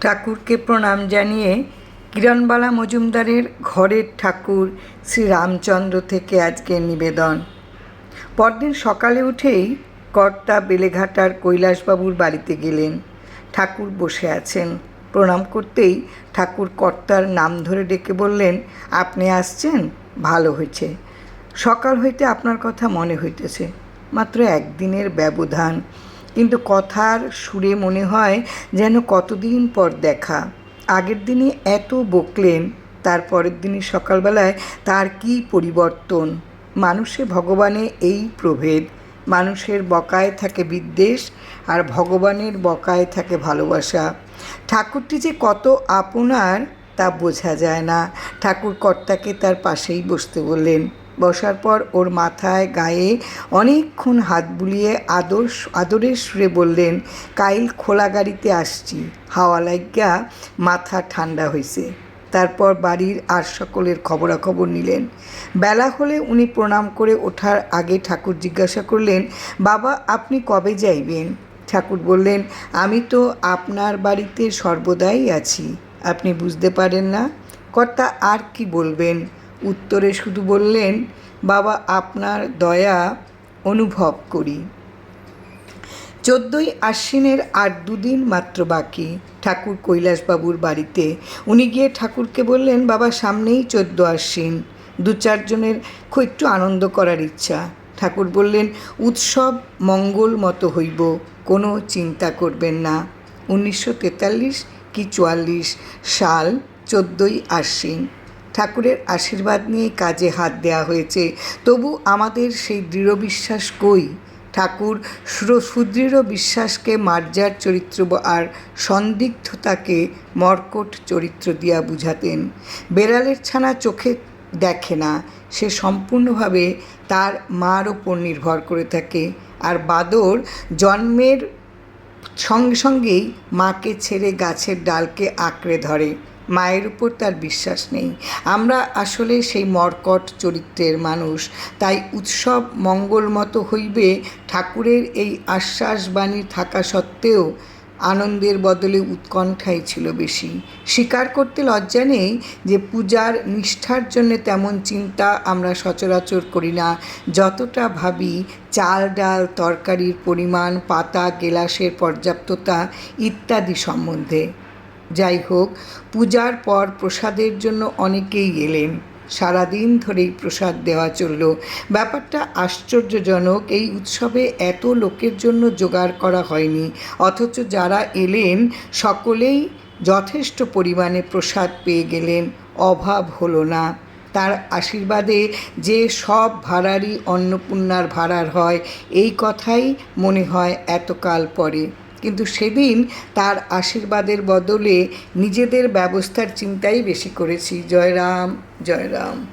ঠাকুরকে প্রণাম জানিয়ে কিরণবালা মজুমদারের ঘরের ঠাকুর শ্রী রামচন্দ্র থেকে আজকের নিবেদন। পরদিন সকালে উঠেই কর্তা বেলেঘাটার কৈলাসবাবুর বাড়িতে গেলেন। ঠাকুর বসে আছেন। প্রণাম করতেই ঠাকুর কর্তার নাম ধরে ডেকে বললেন, আপনি আসছেন? ভালো হয়েছে। সকাল হইতে আপনার কথা মনে হইতেছে। মাত্র একদিনের ব্যবধান। কিন্তু কথার সুরে মনে হয় যেন কতদিন পর দেখা। আগের দিনে এত বকলেন, তারপরের দিনই সকালবেলায় তার কি পরিবর্তন? মানুষে ভগবানে এই প্রভেদ। মানুষের বকায় থাকে বিদ্বেষ আর ভগবানের বকায় থাকে ভালোবাসা। ঠাকুরটি যে কত আপনার তা বোঝা যায় না। ঠাকুর কর্তাকে তার পাশেই বসতে বললেন বসার পর ওর মাথায় গায়ে অনেকক্ষণ হাত বুলিয়ে আদর আদরের সুরে বললেন, কাইল খোলা গাড়িতে আসছি। হাওয়া লাগিয়া মাথা ঠান্ডা হয়েছে তারপর বাড়ির আর সকলের খবরাখবর নিলেন। বেলা হলে উনি প্রণাম করে ওঠার আগে ঠাকুর জিজ্ঞাসা করলেন, বাবা, আপনি কবে যাইবেন? ঠাকুর বললেন, আমি তো আপনার বাড়িতে সর্বদাই আছি। আপনি বুঝতে পারেন না? কর্তা, আর কি বলবেন? উত্তরে শুধু বললেন, বাবা, আপনার দয়া অনুভব করি। চোদ্দোই আশ্বিনের আর দুদিন মাত্র বাকি। ঠাকুর কৈলাসবাবুর বাড়িতে। উনি গিয়ে ঠাকুরকে বললেন, বাবা, সামনেই চোদ্দ আশ্বিন। দু চারজনের খুব একটু আনন্দ করার ইচ্ছা। ঠাকুর বললেন, উৎসব মঙ্গল মতো হইব, কোনো চিন্তা করবেন না। উনিশশো তেতাল্লিশ কি চুয়াল্লিশ সাল চোদ্দোই আশ্বিন। ঠাকুরের আশীর্বাদ নিয়ে কাজে হাত দেওয়া হয়েছে। তবু আমাদের সেই দৃঢ় বিশ্বাস কই? ঠাকুর, সুদৃঢ় বিশ্বাসকে মার্জার চরিত্র আর সন্দিগ্ধতাকে মর্কট চরিত্র দিয়া বুঝাতেন। বেড়ালের ছানা চোখে দেখে না, সে সম্পূর্ণভাবে তার মার ওপর নির্ভর করে থাকে। আর বাদর জন্মের সঙ্গে সঙ্গেই মাকে ছেড়ে গাছের ডালকে আঁকড়ে ধরে। মায়ের উপর তার বিশ্বাস নেই। আমরা আসলে সেই মর্কট চরিত্রের মানুষ। তাই উৎসব মঙ্গলমতো হইবে ঠাকুরের এই আশ্বাসবাণী থাকা সত্ত্বেও আনন্দের বদলে উৎকণ্ঠাই ছিল বেশি। স্বীকার করতে লজ্জা নেই যে পূজার নিষ্ঠার জন্য তেমন চিন্তা আমরা সচরাচর করি না। যতটা ভাবি চাল ডাল, তরকারির পরিমাণ, পাতা, গেলাসের পর্যাপ্ততা ইত্যাদি সম্বন্ধে। যাই হোক পূজার পর প্রসাদের জন্য অনেকেই এলেন। সারাদিন ধরেই প্রসাদ দেওয়া চলল। ব্যাপারটা আশ্চর্যজনক, এই উৎসবে এত লোকের জন্য জোগাড় করা হয়নি। অথচ যারা এলেন, সকলেই যথেষ্ট পরিমাণে প্রসাদ পেয়ে গেলেন। অভাব হলো না। তার আশীর্বাদে যে সব ভাড়ারই অন্নপূর্ণার ভাড়ার হয়, এই কথাই মনে হয় এতকাল পরে। কিন্তু সেদিন তার আশীর্বাদের বদলে নিজেদের ব্যবস্থার চিন্তাই বেশি করেছি। জয়রাম জয়রাম।